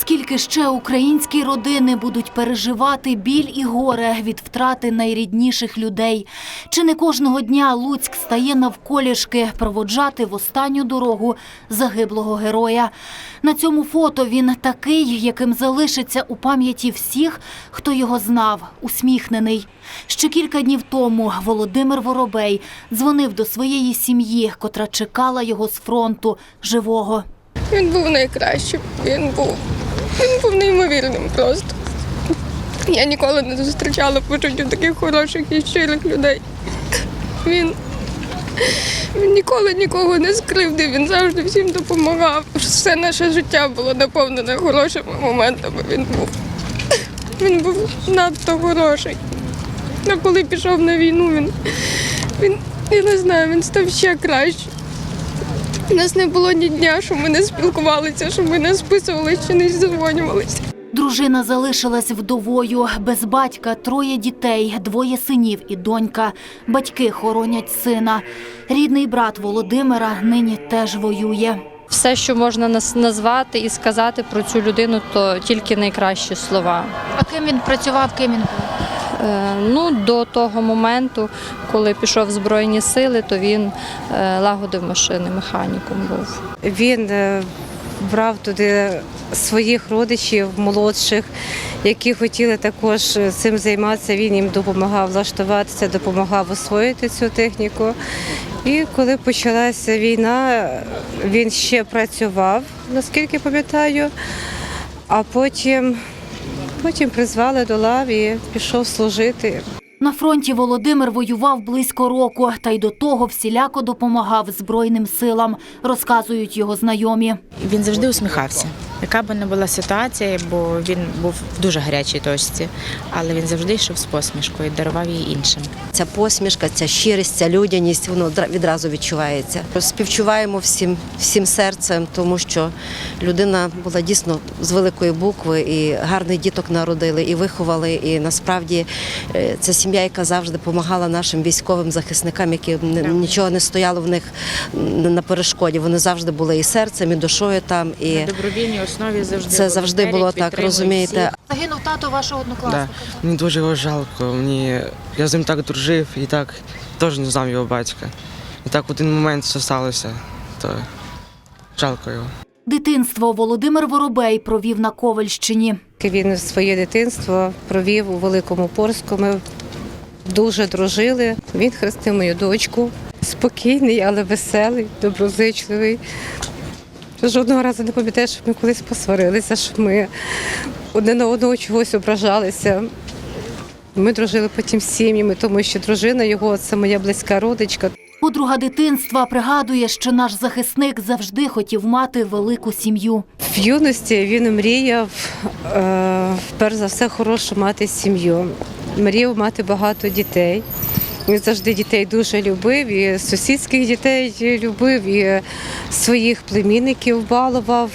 Скільки ще українські родини будуть переживати біль і горе від втрати найрідніших людей? Чи не кожного дня Луцьк стає навколішки проводжати в останню дорогу загиблого героя? На цьому фото він такий, яким залишиться у пам'яті всіх, хто його знав, усміхнений. Ще кілька днів тому Володимир Воробей дзвонив до своєї сім'ї, котра чекала його з фронту живого. Він був найкращим. Він був, він був неймовірним просто. Я ніколи не зустрічала почуттів таких хороших і щирих людей. Він, він ніколи нікого не скривдив, він завжди всім допомагав. Все наше життя було наповнене хорошими моментами. Він був, він був надто хороший. А коли пішов на війну, він, він я не знаю, він став ще краще. У нас не було ні дня, що ми не спілкувалися, що ми не списувалися чи не дзвонювалися. Дружина залишилась вдовою, без батька троє дітей, двоє синів і донька. Батьки хоронять сина. Рідний брат Володимира нині теж воює. Все, що можна нас- назвати і сказати про цю людину, то тільки найкращі слова. А ким він працював, ким він був? Е, Ну, до того моменту, коли пішов в Збройні сили, то він е, лагодив машини, механіком був. Він е, брав туди своїх родичів молодших, які хотіли також цим займатися. Він їм допомагав влаштуватися, допомагав освоїти цю техніку. І коли почалася війна, він ще працював, наскільки пам'ятаю, а потім, потім призвали до лав і пішов служити. На фронті Володимир воював близько року, та й до того всіляко допомагав Збройним силам, розказують його знайомі. Він завжди усміхався. Яка б не була ситуація, бо він був в дуже гарячій точці, але він завжди йшов з посмішкою, дарував її іншим. Ця посмішка, ця щирість, ця людяність, воно відразу відчувається. Співчуваємо всім, всім серцем, тому що людина була дійсно з великої букви і гарних діток народили і виховали. І насправді це сім'я, яка завжди допомагала нашим військовим захисникам, які нічого не стояло в них на перешкоді. Вони завжди були і серцем, і душою там. І На добровільній основі завжди це завжди було так, розумієте. Загинув тато вашого Да. однокласника. Мені дуже його жалко. Мені... Я з ним так дружив і так теж не знав його батька. І так в один момент все сталося, то жалко його. Дитинство Володимир Воробей провів на Ковальщині. Він своє дитинство провів у Великому Порську. Ми дуже дружили. Він хрестив мою дочку. Спокійний, але веселий, доброзичливий. Жодного разу не пам'ятаю, що ми колись посварилися, що ми одне на одного чогось ображалися. Ми дружили потім з сім'ями, тому що дружина його це моя близька родичка. Подруга дитинства пригадує, що наш захисник завжди хотів мати велику сім'ю. В юності він мріяв е, перш за все хорошу мати сім'ю. Мріяв мати багато дітей. Він завжди дітей дуже любив, і сусідських дітей любив, і своїх племінників балував,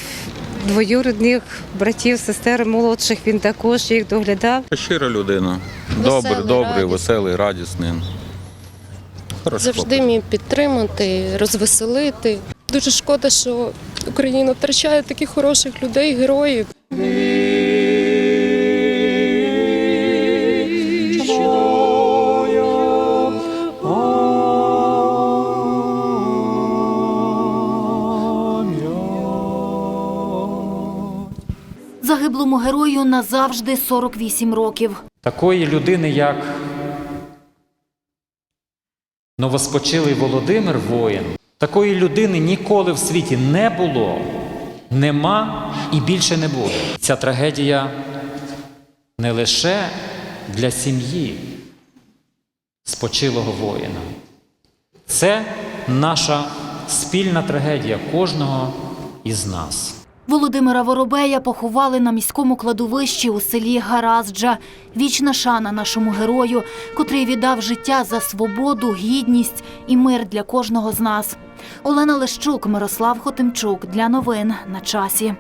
двоюрідних братів, сестер молодших. Він також їх доглядав. Щира людина. Добрий, добрий, веселий, радісний. Хороший Завжди хлопець. міг підтримати, розвеселити. Дуже шкода, що Україна втрачає таких хороших людей, героїв. Загиблому герою назавжди 48 років. Такої людини, як новоспочилий Володимир воїн, такої людини ніколи в світі не було, нема і більше не буде. Ця трагедія не лише для сім'ї спочилого воїна. Це наша спільна трагедія кожного із нас. Володимира Воробея поховали на міському кладовищі у селі Гаразджа. Вічна шана нашому герою, котрий віддав життя за свободу, гідність і мир для кожного з нас. Олена Лещук, Мирослав Хотимчук для новин на часі.